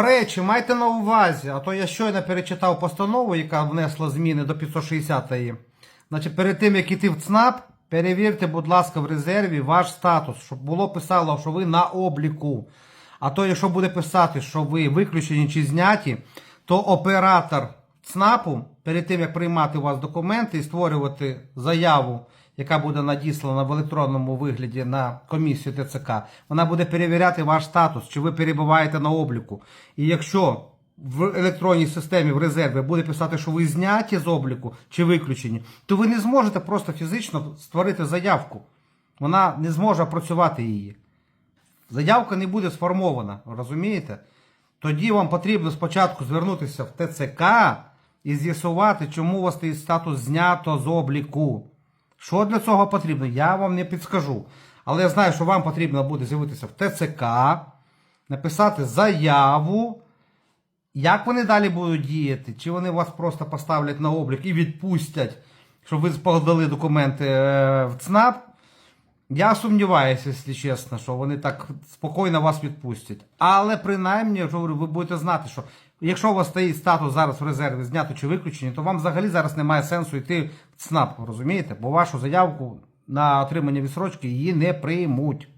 До речі, майте на увазі, а то я щойно перечитав постанову, яка внесла зміни до 560-ї. Значить, перед тим, як іти в ЦНАП, перевірте, будь ласка, в резерві ваш статус, щоб було писало, що ви на обліку. А то, якщо буде писати, що ви виключені чи зняті, то оператор ЦНАПу, перед тим, як приймати у вас документи і створювати заяву, яка буде надіслана в електронному вигляді на комісію ТЦК, вона буде перевіряти ваш статус, чи ви перебуваєте на обліку. І якщо в електронній системі в резерві буде писати, що ви зняті з обліку чи виключені, то ви не зможете просто фізично створити заявку. Вона не зможе працювати її. Заявка не буде сформована, розумієте? Тоді вам потрібно спочатку звернутися в ТЦК і з'ясувати, чому у вас статус знято з обліку. Що для цього потрібно, я вам не підскажу. Але я знаю, що вам потрібно буде з'явитися в ТЦК, написати заяву. Як вони далі будуть діяти? Чи вони вас просто поставлять на облік і відпустять, щоб ви подали документи е, в ЦНАП? Я сумніваюся, якщо чесно, що вони так спокійно вас відпустять. Але принаймні, я говорю, ви будете знати, що якщо у вас стоїть статус зараз в резерві знято чи виключені, то вам взагалі зараз немає сенсу йти в ЦНАП, розумієте? Бо вашу заявку на отримання відсрочки її не приймуть.